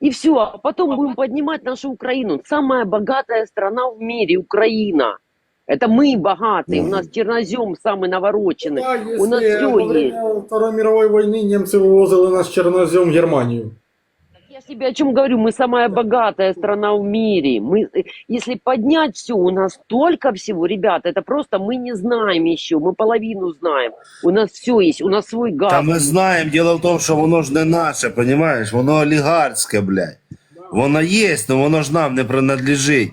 И все, а потом будем поднимать нашу Украину. Самая богатая страна в мире, Украина. Это мы богатые, у нас чернозем самый навороченный. Да, У нас все во есть. время Второй мировой войны немцы вывозили наш чернозем в Германию Я себе о чем говорю, мы самая богатая страна в мире. Мы, э, если поднять все, у нас столько всего, ребята, это просто мы не знаем еще, мы половину знаем. У нас все есть, у нас свой газ. Та ми знаємо, діло в тому, що воно ж не наше, понімаєш? Воно олігарське, блядь. Воно є, але воно ж нам не принадлежить.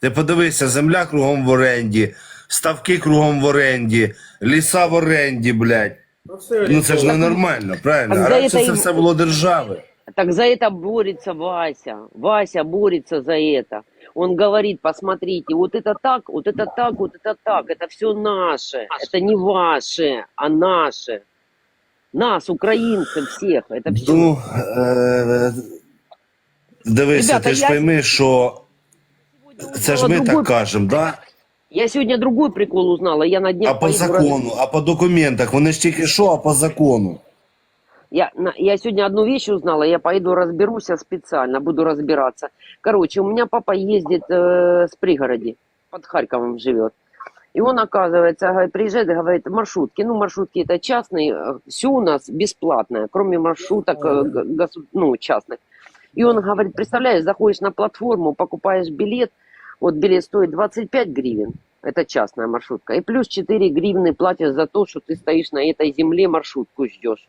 Ти подивися, земля кругом в оренді, ставки кругом в оренді, ліса в оренді, блядь. Та все Ну це ж орієнтовно. ненормально, правильно? Так А за раніше це це їм- все було держави. Так за это борется Вася. Вася борется за это. Он говорит, посмотрите, вот это так, вот это так, вот это так. Это все наше. Это не ваше, а наше. Нас, украинцев всех. Это все. Ну, е- дивися, Ребята, ти ж я- пойми, що це ж ми так кажемо, да? Я сегодня другой прикол узнала. Я на днях А по поеду раз- закону, а по документах, вони ж тільки що, а по закону. Я, на- я сегодня одну вещь узнала, я пойду разберусь а специально, буду разбираться. Короче, у меня папа ездит э, с пригороди, под Харьковом живет. И он, оказывается, говорит, приезжает и говорит, маршрутки, ну, маршрутки это частные, все у нас бесплатное, кроме маршруток э, госу- ну, частных. И он говорит, представляешь, заходишь на платформу, покупаешь билет, вот билет стоит 25 гривен, это частная маршрутка, и плюс 4 гривны платишь за то, что ты стоишь на этой земле, маршрутку ждешь.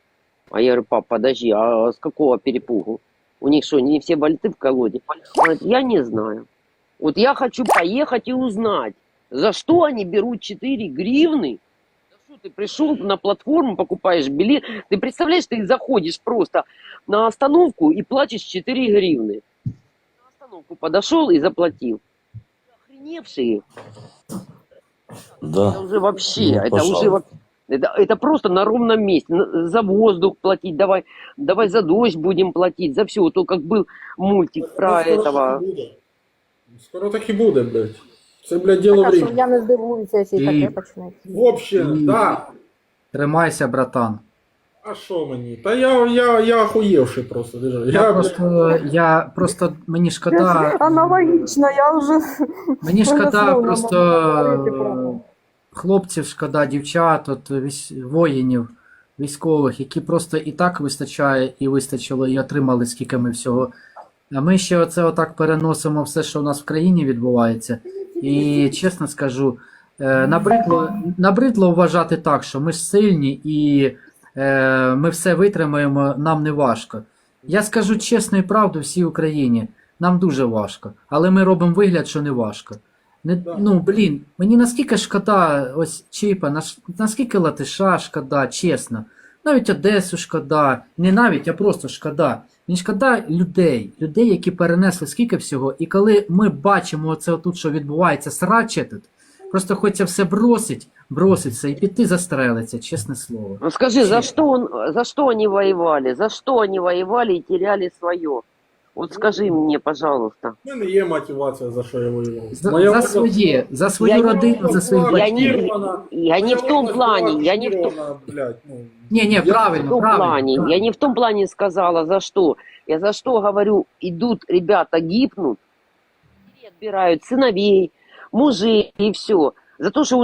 А я говорю, пап, подожди, а с какого перепугу? У них что, не все больты в колоде? Он говорит, я не знаю. Вот я хочу поехать и узнать, за что они берут 4 гривны. За что ты пришел на платформу, покупаешь билет. Ты представляешь, ты заходишь просто на остановку и платишь 4 гривны. На остановку подошел и заплатил. Охреневшие. Да. Это уже вообще, Ну, это пожалуйста. уже во- это, это просто на ровном месте. На- За воздух платить, давай, давай за дождь будем платить, за все. То как был мультик про Ну, скоро этого. так і буде. Скоро так і буде, блядь. Це, блядь, діло Так, а що времени. я не здивуюся, якщо І- таке почнеться. Вообще, І- да. Тримайся, братан. А що мені? Та я, я, я охуєвший просто. Держи. Я, Я, просто, я просто мені шкода. Аналогічно, я вже Мені шкода Словно просто Хлопців, шкода, дівчат, от, воїнів, військових, які просто і так вистачає, і вистачило, і отримали скільки ми всього. А ми ще оце отак переносимо все, що у нас в країні відбувається. І чесно скажу, е, набридло, набридло вважати так, що ми ж сильні і е, ми все витримаємо, нам не важко. Я скажу чесно і правду всій Україні, нам дуже важко, але ми робимо вигляд, що не важко. Не, Да. ну, блін, мені наскільки шкода ось Чіпа, наш- наскільки Латиша шкода, чесно. Навіть Одесу шкода, не навіть, а просто шкода. Мені шкода людей, людей, які перенесли скільки всього. І коли ми бачимо оце отут, що відбувається, сраче тут, просто хочеться все бросить, бросить все і піти застрелиться, чесне слово. Ну скажи, за что, он, за что они воевали? За что они воевали и теряли свое? Вот скажи мне, пожалуйста. в мене є мотивація, за що я воював. За, Моя за влада- своє, за свою Я не- родину, за своїх Я батьків. не- Кірвана- я не моя в том влада плане, була я не в том- Кірвана, блядь, ну, Ні, ні, Я в правильно, том правильно. плане, правильно. я не в том плане сказала, за что. Я за что говорю, идут ребята гибнут, и отбирают сыновей, мужей и все. За то, что у